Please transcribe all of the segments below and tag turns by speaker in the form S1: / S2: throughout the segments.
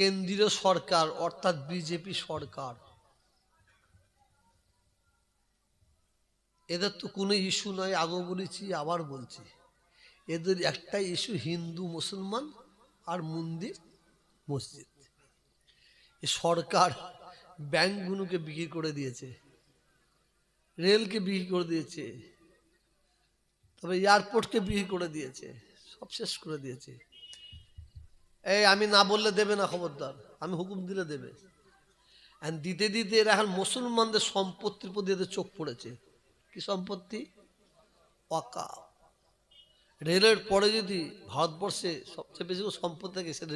S1: কেন্দ্রীয় সরকার, অর্থাৎ বিজেপি সরকার। এদের তো কোনো ইস্যু নয় আগে বলেছি, আবার বলছি। এদের একটা ইস্যু, হিন্দু, মুসলমান আর মন্দির, মসজিদ। সরকার ব্যাংকগুলোকে বিক্রি করে দিয়েছে, রেলকে বিক্রি করে দিয়েছে, তবে এয়ারপোর্টকে বিক্রি করে দিয়েছে, সব শেষ করে দিয়েছে। এই, আমি না বললে দেবে না খবরদার, আমি হুকুম দিলে দেবে। দিতে দিতে এরা এখন মুসলমানদের সম্পত্তির প্রতি এদের চোখ পড়েছে। কি সম্পত্তি? ওয়াকা। রেলের পরে যদি ভারতবর্ষে সবচেয়ে বেশি সম্পত্তি থাকে, সেটা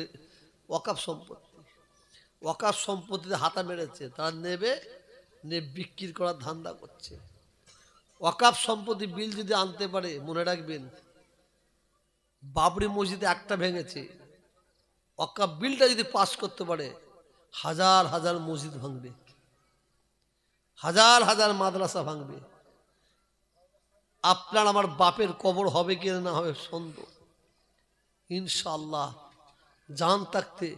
S1: ওয়াকাফ সম্পত্তি। ওয়াকাফ সম্পত্তিতে হাতা মেরেছে, তারা নেবে নে বিক্রি করার ধান্দা করছে। ওয়াকাফ সম্পত্তি বিল যদি আনতে পারে, মনে রাখবেন, বাবরি মসজিদে একটা ভেঙেছে। ওয়াকাফ বিলটা যদি পাস করতে পারে, হাজার হাজার মসজিদ ভাঙবে, হাজার হাজার মাদ্রাসা ভাঙবে। আপনার আমার বাপের কবর হবে কি না হবে সন্দেহ। ইনশাল্লাহ জান থাকতে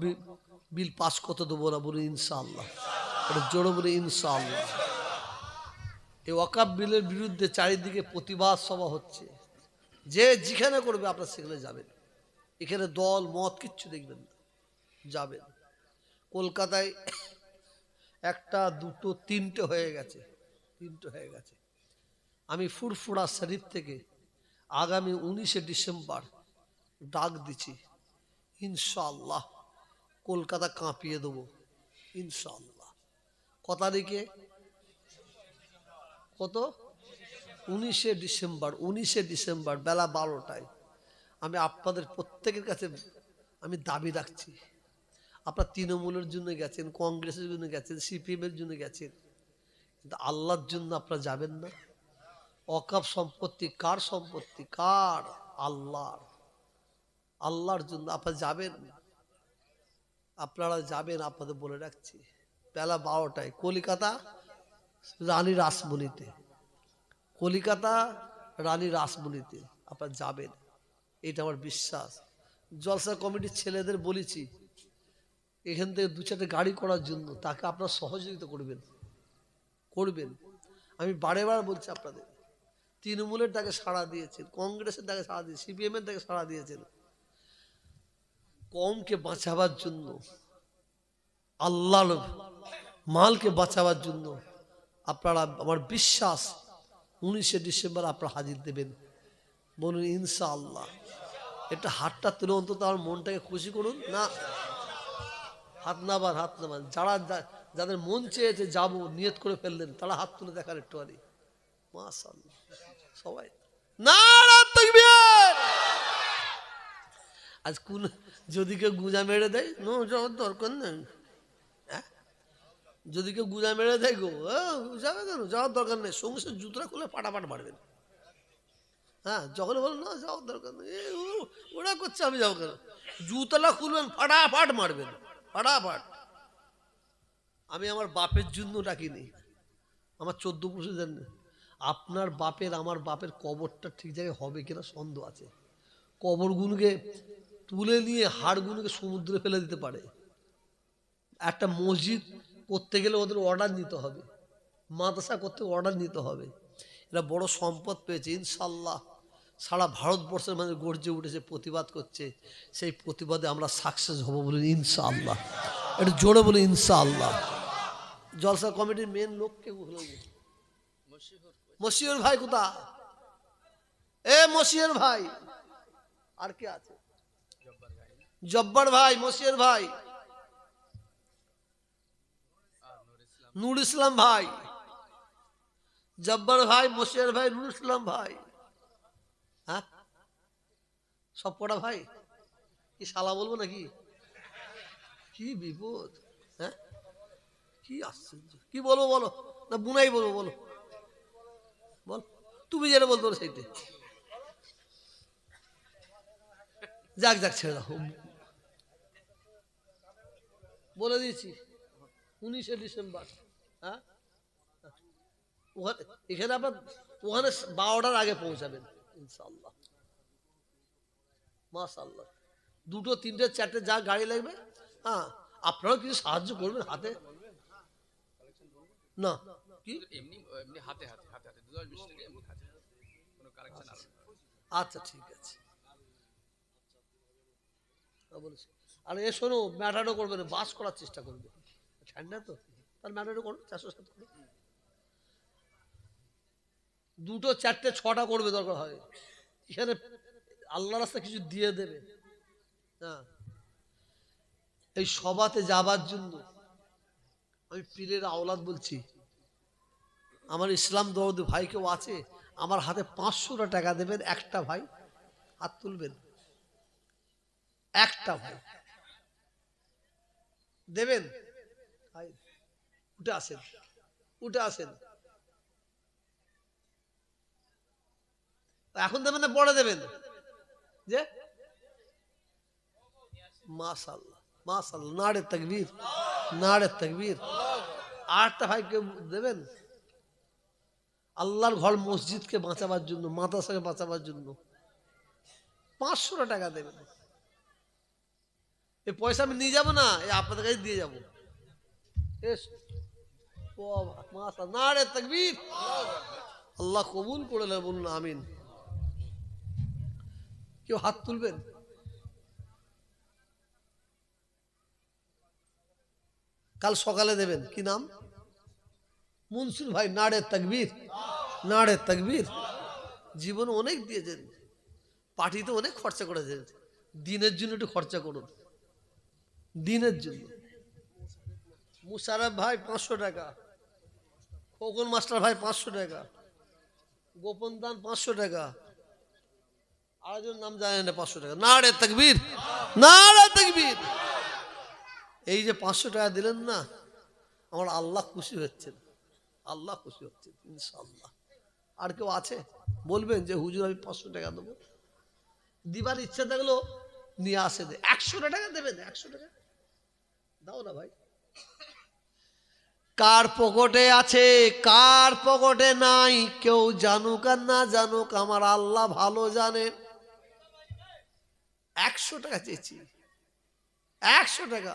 S1: বি- বিল পাস করতে দেবো না বলে ইনশাল্লাহ এটা জোরে বলে ইনশাল্লাহ এই ওয়াকাফ বিলের বিরুদ্ধে চারিদিকে প্রতিবাদ সভা হচ্ছে। যে যেখানে করবে আপনার সেখানে যাবেন। এখানে দল, মত কিচ্ছু দেখবেন না। যাবেন। কলকাতায় একটা, দুটো, তিনটে হয়ে গেছে। তিনটে হয়ে গেছে। আমি ফুরফুরা শরীফ থেকে আগামী উনিশে ডিসেম্বর ডাক দিচ্ছি। ইনশাল্লাহ কলকাতা কাঁপিয়ে দেবো। ইনশাল্লাহ ক তারিখে? কত? উনিশে ডিসেম্বর উনিশে ডিসেম্বর, বেলা বারোটায়। আমি আপনাদের প্রত্যেকের কাছে আমি দাবি রাখছি। আপনার তৃণমূলের জন্য গেছেন, কংগ্রেসের জন্য গেছেন, সিপিএমের জন্য গেছেন। কিন্তু আল্লাহর জন্য আপনারা যাবেন না। অকাপ সম্পত্তি, কার সম্পত্তি? কার? আল্লাহর। আল্লাহর জন্য আপনারা যাবেন। আপনারা যাবেন, আপনাদের বলে রাখছি। বেলা বারোটায়, কলিকাতা রানী রাসমণিতে। কলিকাতা রানী রাসমণিতে আপনারা যাবেন। এটা আমার বিশ্বাস। জলসা কমিটির ছেলেদের বলেছি, এখান থেকে দু চারটে গাড়ি করার জন্য তাকে আপনার সহযোগিতা করবেন। করবেন। আমি বারে বার বলছি আপনাদের, তৃণমূলের তাকে সাড়া দিয়েছেন, কংগ্রেসের তাকে সাড়া দিয়েছে সিপিএম এর তাকে সাড়া দিয়েছেন। কমকে বাঁচাবার জন্য, আল্লাহর মালকে বাঁচাবার জন্য আপনারা, আমার বিশ্বাস, উনিশে ডিসেম্বর আপনারা হাজির দেবেন। বলুন ইনশা আল্লাহ এটা হাতটা তুলে অন্তত আমার মনটাকে খুশি করুন না? হাত নাবার হাত নাবার যারা যাদের মন চেয়েছে যাব নিয়ত করে ফেললেন তারা হাত তুলে দেখার একটু আরে সবাই। তাকবীর! আজ কোন যদি কেউ গুজা মেরে দেয় নো যাওয়ার দরকার নেই। হ্যাঁ? যদি কেউ গুজা মেরে দেয় গো হ্যাঁ, যাবে কেন? যাওয়ার দরকার নেই। সঙ্গে সঙ্গে জুতরা খুলে ফাটাফাট মারবেন। হ্যাঁ যখন বলো না, যাওয়ার দরকার নেই। ওরা করছে, আমি যাব কেন? জুতলা খুলবেন, ফাটাফাট মারবেন, ফাটাফাট। আমি আমার বাপের জন্য ডাকিনি, আমার চোদ্দ পুরুষের আপনার বাপের, আমার বাপের কবরটা ঠিক জায়গায় হবে কিনা সন্দেহ আছে। কবরগুলোকে তুলে নিয়ে হাড়গুলোকে সমুদ্রে ফেলে দিতে পারে। একটা মসজিদ করতে গেলে ওদের অর্ডার নিতে হবে। মাদ্রাসা করতে অর্ডার নিতে হবে। এরা বড় সম্পদ পেয়েছে, ইনশাল্লাহ। সারা ভারতবর্ষের মানুষ গর্জে উঠেছে, প্রতিবাদ করছে। সেই প্রতিবাদে আমরা সাকসেস হব বলে ইনশাআল্লাহ। একটু জোরে বলে ইনশাআল্লাহ। জলসা কমিটির মেন লোককে ভুলে গেছে ভাই কোথা এ মশিউর ভাই। আর কে আছে? জব্বার ভাই, মশিউর ভাই। নুর ইসলাম ভাই। জব্বার ভাই, মশিউর ভাই নুর ইসলাম ভাই। হ্যাঁ? সব কটা ভাই? কি শালা বলব নাকি? কি বিপদ হ্যাঁ? কি আশ্চর্য। কি বলব বলো? না, বুনাই বলব, বলো। বল, তুমি যেটা বলতো সেইতে যাক যাক, ছেড়ে দাও। বলে দিয়েছি, উনিশে ডিসেম্বর হ্যাঁ? ওখানে, এখানে আপনার, ওখানে বারোটার আগে পৌঁছাবেন। ইনশাল্লাহ মাশাল্লাহ দুটো তিনটে চারটে যা গাড়ি লাগবে হ্যাঁ আপনারাও কিছু সাহায্য করবেন হাতে। না কি?
S2: এমনি এমনি হাতে হাতে হাতে হাতে দু দশ বিশ টাকা এমনি হাতে কোনো কালেকশন
S1: আচ্ছা ঠিক আছে। বলেছি আর এ শোনো ম্যাটারও করবে না বাস করার চেষ্টা করবে। ঠান্ডা তো তার ম্যাটারও করবে চারশো সাত করে। দুটো, চারটে, ছটা করবে দরকার হয়। এখানে আল্লাহ রাস্তা কিছু দিয়ে দেবে। হ্যাঁ এই সভাতে যাবার জন্য আমি পীরের আওলাদ বলছি, আমার ইসলাম দৌদ ভাই কেউ আছে? আমার হাতে পাঁচশোটা টাকা দেবেন, একটা ভাই, হাত তুলবেন। একটা ভাই। দেবেন? উঠে আসেন। উঠে আসেন। এখন দেবেন না পরে দেবেন। যে? আটটা দেবেন? আল্লাহর ঘর মসজিদকে বাঁচাবার জন্য বাঁচাবার জন্য পাঁচশো টাকা দেবেন। পয়সা আমি নিয়ে যাব না আপনাদের কাছে দিয়ে যাব। না রে তকবীর। আল্লাহ কবুল করে বলুন আমিন। কেউ হাত তুলবেন? কাল সকালে দেবেন। কি নাম? মুনসুর ভাই নাড়ে তকবীর। নাড়ে তকবীর। জীবন অনেক দিয়েছেন। পার্টিতে অনেক খরচা করেছেন। দিনের জন্য একটু খরচা করুন। দিনের জন্য। মুশারফ ভাই, পাঁচশো টাকা। খোকন মাস্টার ভাই, পাঁচশো টাকা। গোপন দান, পাঁচশো টাকা। আরেকজন নাম জানেন না পাঁচশো টাকা। নাড়ে তকবীর। নাড়ে তকবীর। এই যে পাঁচশো টাকা দিলেন না, আমার আল্লাহ খুশি হচ্ছেন। আল্লাহ খুশি হচ্ছেন ইনশাল্লাহ আর কেউ আছে? বলবেন যে, হুজুর, আমি পাঁচশো টাকা দেবো। দিবার ইচ্ছা থাকল নিয়ে আসে দে। একশো টাকা দেবেন, একশো টাকা। দাও না ভাই। কার পকেটে আছে, কার পকেটে নাই, কেউ জানুক আর না জানুক, আমার আল্লাহ ভালো জানে। একশো টাকা চেয়েছি। একশো টাকা।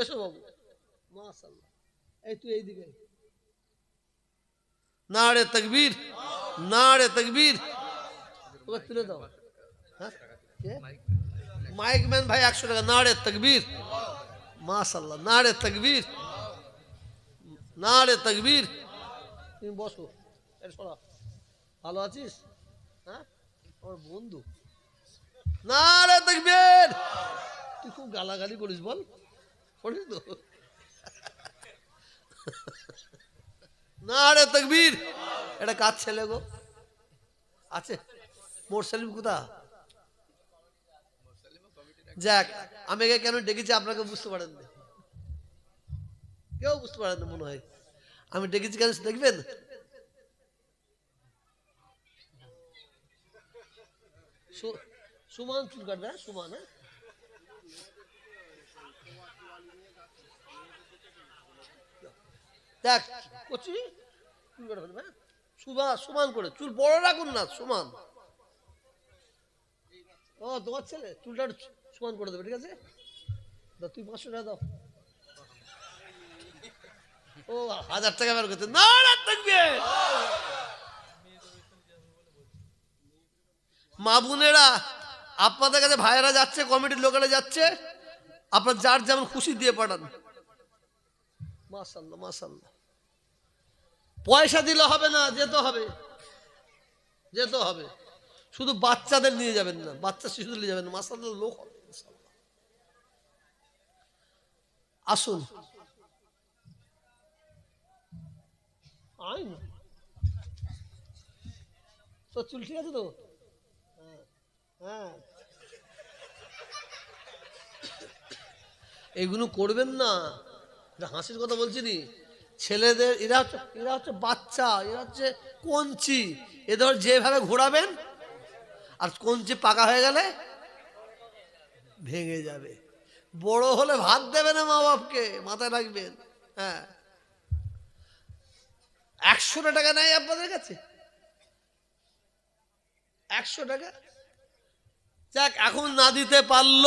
S1: এসো বাবু। মাশাল্লাহ এই তুই এইদিকে আয়। নাড়ে তকবীর নাড়ে তকবীর। ওকে তুলে দাও। হ্যাঁ? কে? মাইক ম্যান ভাই একশো টাকা নাড়ে তকবীর। মাশাল্লাহ নাড়ে তকবীর। নাড়ে তকবীর। তুমি বসো। এর সরা ভালো আছিস? হ্যাঁ? আমার বন্ধু। নাড়ে তকবীর তুই খুব গালাগালি করিস, বল। তো। নাড়ে তকবীর এটা কাজ ছেলে গো? আছে? মোর সেলিম কোথা যাক, আমি একে কেন ডেকেছি আপনাকে বুঝতে পারেন না কেউ বুঝতে পারেন না মনে হয়। আমি ডেকেছি কেন, দেখবেন? সুমান চুল কাটবে হ্যাঁ? সুমান হ্যাঁ? দেখ করছি চুল কাটা ফেলবে হ্যাঁ? সুবা সমান করে, চুল বড় রাখুন না, সমান। ও, তোমার ছেলে, চুলটা সমান করে দেবে, ঠিক আছে? দাও তুই পাঁচশো টাকা দাও। ও, হাজার টাকা বের করতে না না থাকবে মা বোনেরা, আপনাদের কাছে ভাইয়েরা যাচ্ছে, কমিটির লোকেরা যাচ্ছে, আপনার যার যেমন খুশি দিয়ে পাঠান। মাসাল্লাহ মাসাল্লাহ পয়সা দিলে হবে না, যেতে হবে। যেতে হবে। শুধু বাচ্চাদের নিয়ে যাবেন না, বাচ্চা শিশুদের নিয়ে যাবেন মাসাল্লাহ লোক হবে আসুন। তো চুল ঠিক আছে তো? হ্যাঁ। এগুলো করবেন না। হাসির কথা বলছি নি। ছেলেদের, এরা হচ্ছে এরা হচ্ছে বাচ্চা, এরা হচ্ছে কঞ্চি। এদের যেভাবে ঘোরাবেন, আর কঞ্চি পাকা হয়ে গেলে ভেঙে যাবে। বড় হলে ভাত দেবে না মা বাপকে মাথায় রাখবেন হ্যাঁ। একশোটা টাকা নেই আপনাদের কাছে? একশো টাকা? যাক, এখন না দিতে পারল।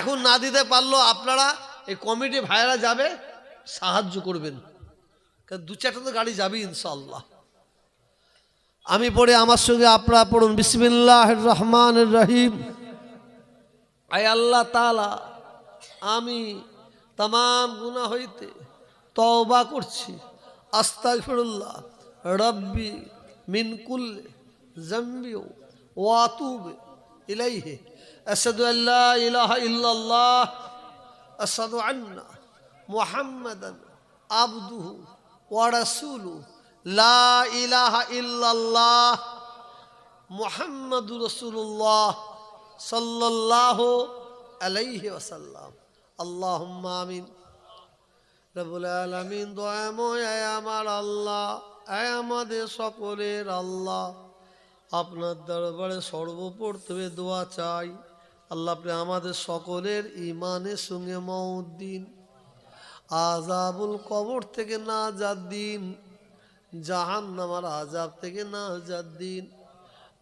S1: এখন না দিতে পারল, আপনারা এই কমিটি ভাইরা যাবে, সাহায্য করবেন। কারণ দু চারটা তো গাড়ি যাবে ইনশাল্লাহ আমি পড়ে আমার সঙ্গে আপনারা পড়ুন বিসমিল্লাহ রহমান রহিম। আয় আল্লাহ তালা আমি তাম গুণা হইতে তওবা করছি। আস্তাগফিরুল্লাহ, রব্বি মিন কুল্লে জম্বি ওয়াতুব ইলাইহি। আশহাদু আল্লা ইলাহা ইল্লাল্লাহ, আশহাদু আন্না মুহাম্মাদান আবদুহু ওয়া রাসূলুহু। লা ইলাহা ইল্লাল্লাহ মুহাম্মাদুর রাসূলুল্লাহ সাল্লাল্লাহু আলাইহি ওয়াসাল্লাম। আল্লাহুম্মা আমিন। রবুল আলমিন দয়াময় আয় আমার আল্লাহ আমাদের সকলের আল্লাহ। আপনার দরবারে সর্বপ্রথমে দোয়া চাই। আল্লাহ আপনি আমাদের সকলের ইমানের সঙ্গে মউদ্দিন আজাবুল কবর থেকে না যার দিন। জাহান নামার আজাব থেকে না যার দিন।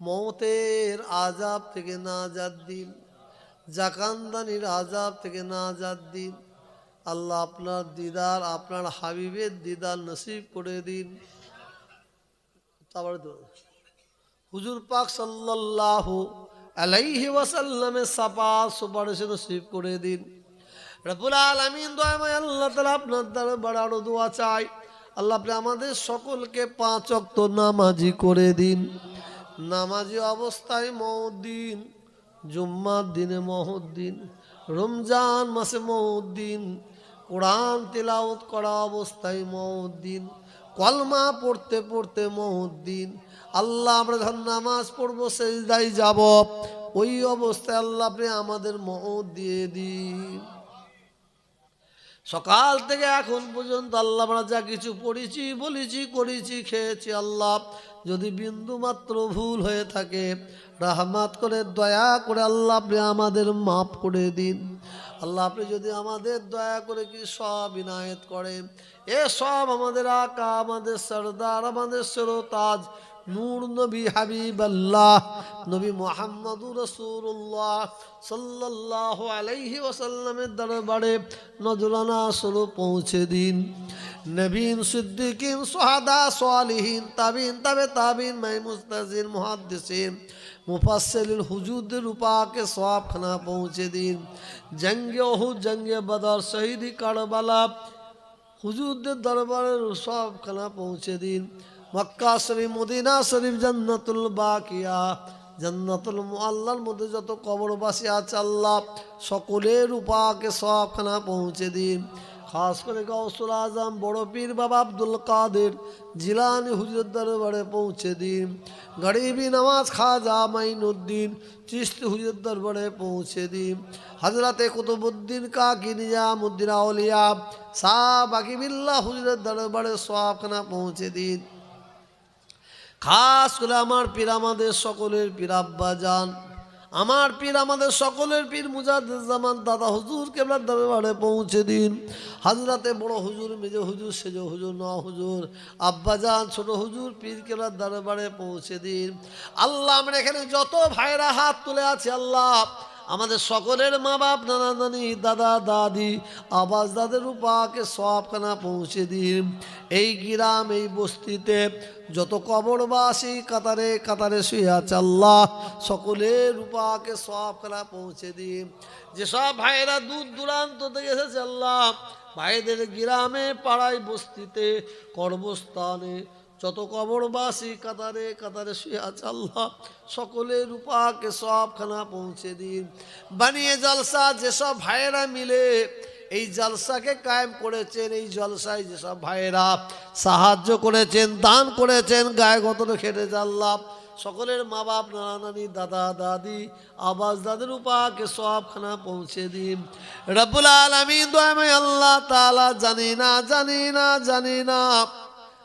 S1: মৌতের আজাব থেকে না যার দিন। জাকান্দানির আজাব থেকে না যার দিন। আল্লাহ আপনার দিদার, আপনার হাবিবের দিদার নসিব করে দিন। তারপরে হুজুর পাক সাল্লাল্লাহু আলাইহি ওয়াসাল্লামের সাফা সুপারিশ নসিব করে দিন। রব্বুল আলামিন দয়াময় আল্লাহ তাআলা আপনার দ্বারা বাড়ানো দোয়া চাই। আল্লাহ আপনি আমাদের সকলকে পাঁচ অক্ত নামাজি করে দিন। নামাজি অবস্থায় মহদ্দিন জুম্মার দিনে মহদ্দিন রমজান মাসে মহদ্দিন কোরআন তেলাওত করা অবস্থায় মহদ্দিন কলমা পড়তে পড়তে মহদ্দিন আল্লাহ, আমরা যখন নামাজ পড়ব সেই দায় যাব, ওই অবস্থায় আল্লাহ আপনি আমাদের মহৎ দিয়ে দিন। সকাল থেকে এখন পর্যন্ত আল্লাহ, আমরা যা কিছু পড়েছি, বলেছি, করেছি, খেয়েছি, আল্লাহ, যদি বিন্দু মাত্র ভুল হয়ে থাকে, রাহমাত করে, দয়া করে আল্লাহ আপনি আমাদের মাফ করে দিন। আল্লাহ, আপনি যদি আমাদের দয়া করে কি সব ইনায়ত করেন, এ সব আমাদের আকা, আমাদের সর্দার, আমাদের সরতাজ নূর নবী হাবিব আল্লাহ নবী মোহাম্মদুর রসুল্লাহ সাল্লাহ আলাইহি ওসাল্লামের দরবারে নজরানা স্বরূপ পৌঁছে দিন। নবীন, সিদ্দিকিন, সোহাদা সোয়ালিহীন তাবিন, তাবে তাবিন মাই মুস্তাজিন, মুহাদ্দিসিন মুফাসসিলিন হুজুরদের উপাকে সওয়াবখানা পৌঁছে দিন। জঙ্গে ওহুদ জঙ্গে বদর, শহীদি কারবালা, হুজুরদের দরবারের সবখানা পৌঁছে দিন। মক্কা শরীফ, মদিনা শরীফ, জান্নাতুল বাকিয়া। জান্নাতুল আল্লাহর মধ্যে যত কবরবাসী আছে আল্লাহ সকলের উপাকে সবখানা পৌঁছে দিন। খাস করে গৌসুল আজম, বড় পীর বাবা আব্দুল কাদের জিলানি হুজুর দরবারে পৌঁছে দিন। গরিবী নওয়াজ খাজা মাইনুদ্দিন চিস্তি হুজুর দরবারে পৌঁছে দিন। হজরতে কুতুবুদ্দিন কাকি নিজামুদ্দিন আউলিয়া শাহ বাকিবিল্লা হুজুরের দরবারে সবখানা পৌঁছে দিন। খাস করে আমার পীর, আমাদের সকলের পীর আব্বা যান। আমার পীর, আমাদের সকলের পীর মুজাদুজ্জামান দাদা হুজুর কেবলার দরবারে পৌঁছে দিন। হাজরাতে বড় হুজুর, মেজে হুজুর, সেজ হুজুর ন হুজুর। আব্বা যান, ছোট হুজুর, পীর কেবলার দরবারে পৌঁছে দিন। আল্লাহ, আমরা এখানে যত ভাইরা হাত তুলে আছে, আল্লাহ আমাদের সকলের মা বাপ নানা নানি দাদা, দাদি, আবাস দাদের উপাকে সবখানা পৌঁছে দিন এই গ্রাম, এই বস্তিতে যত কবরবাসী কাতারে কাতারে শুয়ে আছে আল্লাহ, সকলের উপাকে সবখানা পৌঁছে দিন যেসব ভাইয়েরা দূর দূরান্ত থেকে এসেছে আল্লাহ, ভাইদের গ্রামে, পাড়ায়, বস্তিতে, কর্মস্থানে যত কবরবাসী কাতারে কাতারে শুয়ে আছে আল্লাহ সকলের রূপাকে সবখানা পৌঁছে দিন। বানিয়ে জলসা যেসব ভাইয়েরা মিলে এই জলসাকে কায়েম করেছেন, এই জলসায় যেসব ভাইয়েরা সাহায্য করেছেন, দান করেছেন, গায়ে গতর খেটে আল্লাহ। সকলের মা বাপ নানা নানি দাদা, দাদি, আবাস দাদের উপাকে সবখানা পৌঁছে দিন। রব্বুল আলমিন দয়াময় আল্লাহ তালা জানি না জানি না জানি না।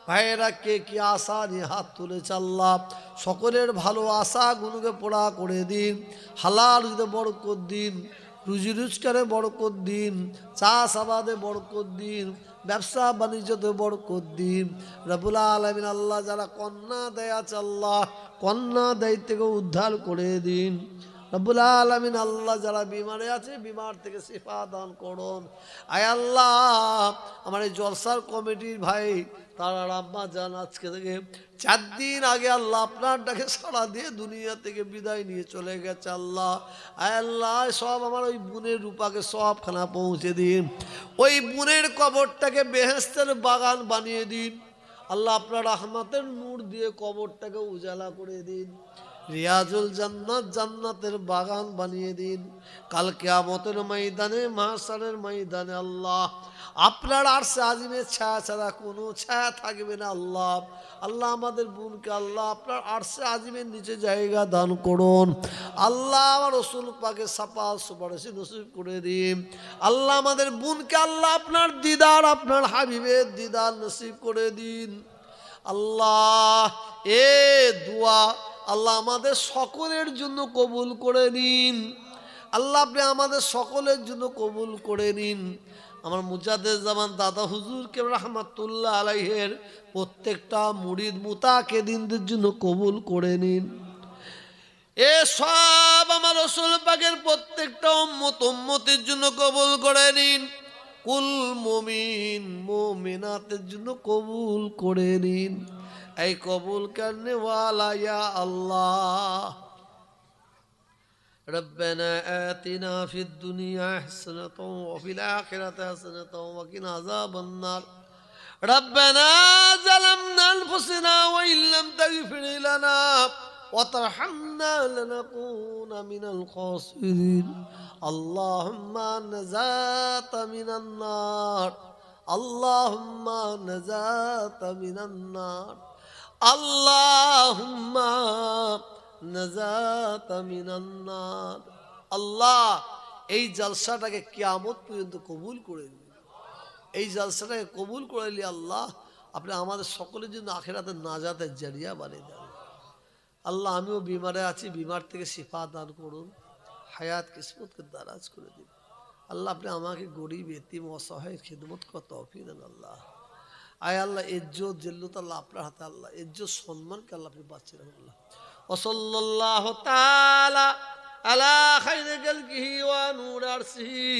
S1: ভাইয়েরা, কে কি আশা নিয়ে হাত তুলেছে আল্লাহ সকলের ভালো আশা আশাগুলোকে পোড়া করে দিন। হালাল যদি বরকত দিন, রুজি রোজগারে বরকত দিন, চাষ আবাদে বরকত দিন, ব্যবসা বাণিজ্যতে বরকত দিন। রবুল আলমিন আল্লাহ যারা কন্যা দেয় আল্লাহ কন্যা দায়িত্ব থেকে উদ্ধার করে দিন। রব্বুল আলমিন আল্লাহ যারা বিমারে আছে, বিমার থেকে সেফা দান করুন। আয় আল্লাহ, আমার এই জলসার কমিটির ভাই তারা আম্মা যান আজকে থেকে চার দিন আগে আল্লাহ আপনার ডাকে সাড়া দিয়ে দুনিয়া থেকে বিদায় নিয়ে চলে গেছে আল্লাহ। আল্লাহ সব আমার ওই বোনের রূপাকে সবখানা পৌঁছে দিন। ওই বোনের কবরটাকে বেহেস্তের বাগান বানিয়ে দিন। আল্লাহ আপনার রহমাতের নূর দিয়ে কবরটাকে উজালা করে দিন। রিয়াজুল জান্নাত জান্নাতের বাগান বানিয়ে দিন। কাল কেয়ামতের ময়দানে মাসারের ময়দানে আল্লাহ, আপনার আর আজিমের ছায়া ছাড়া কোনো ছায়া থাকবে না আল্লাহ। আল্লাহ আমাদের বোনকে, আল্লাহ আপনার আরশে আজিমের নিচে জায়গা দান করুন। আল্লাহ আমার রসুল পাকে সাপা সুপারিশি নসিব করে দিন। আল্লাহ আমাদের বোনকে, আল্লাহ আপনার দিদার, আপনার হাবিবের দিদার নসিব করে দিন। আল্লাহ, এ দোয়া আল্লাহ আমাদের সকলের জন্য কবুল করে নিন। আল্লাহ আপনি আমাদের সকলের জন্য কবুল করে নিন। আমার মুজাদের জামান দাদা হুজুর কে রহমাতুল্লাহ আলাইহের প্রত্যেকটা মুরিদ মুতাকে দিনদের জন্য কবুল করে নিন। এ সব আমার রসুল পাকের প্রত্যেকটা উম্মত উম্মতের জন্য কবুল করে নিন। কুল মমিন মোমিনাতের জন্য কবুল করে নিন। এই কবুল করনে ওয়ালা ইয়া আল্লাহ ربنا آتنا في الدنيا حسنة وفي الآخرة حسنة وقنا عذاب النار ربنا ظلمنا أنفسنا وإن لم تغفر لنا وترحمنا لنكون من الخاسرين اللهم نجاة من النار اللهم نجاة من النار আল্লাহ, এই জালসাটাকে কিয়ামত পর্যন্ত কবুল করে দিন এই জালসাটাকে কবুল করে নিলে আল্লাহ, আপনি আমাদের সকলের জন্য আখেরাতে নাজাতের জারিয়া বানিয়ে দেন। আল্লাহ, আমিও বিমারে আছি, বিমার থেকে শিফা দান করুন, হায়াত কিসমতকে দারাজ করে দিন। আল্লাহ, আপনি আমাকে গরিব, এতিম, অসহায়, খিদমত কত অফিদান আল্লাহ। আয় আল্লাহ, ইজ্জত, জিল্লত আল্লাহ আপনার হাতে আল্লাহ। ইজ্জত সম্মানকে আল্লাহ আপনি রাখুন আল্লাহ। ওসল্লাহ তাআলা আলা খাইরে গলকিহি ওয়া নূর আরশিহি।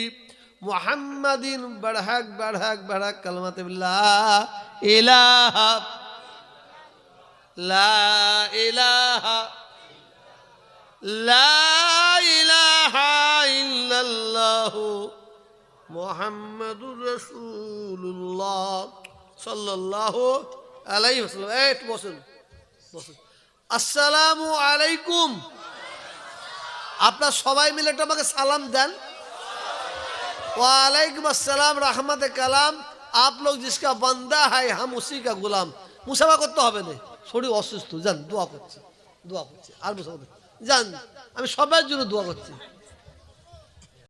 S1: মুহাম্মাদিন, বাড়হাক বাড়হাক বাড়হাক কালমাতে বিল্লাহ ইলাহা, লা ইলাহা লা ইলাহা ইল্লাল্লাহ মুহাম্মাদুর রাসূলুল্লাহ। সাল্লাল্লাহু আলাইহি ওয়াসাল্লাম এই একটু বসুন বসুন আসসালামু আলাইকুম আপনার সবাই মিলে একটু আমাকে সালাম দেন वालेकुम अस्सलाम रहमत कलाम आप लोग जिसका बंदा है हम उसी का गुलाम মুসাফা করতে হবে না শরীর অসুস্থ যান দোয়া করছি দোয়া করছি আর মুসাফা যান আমি সবার জন্য দোয়া করছি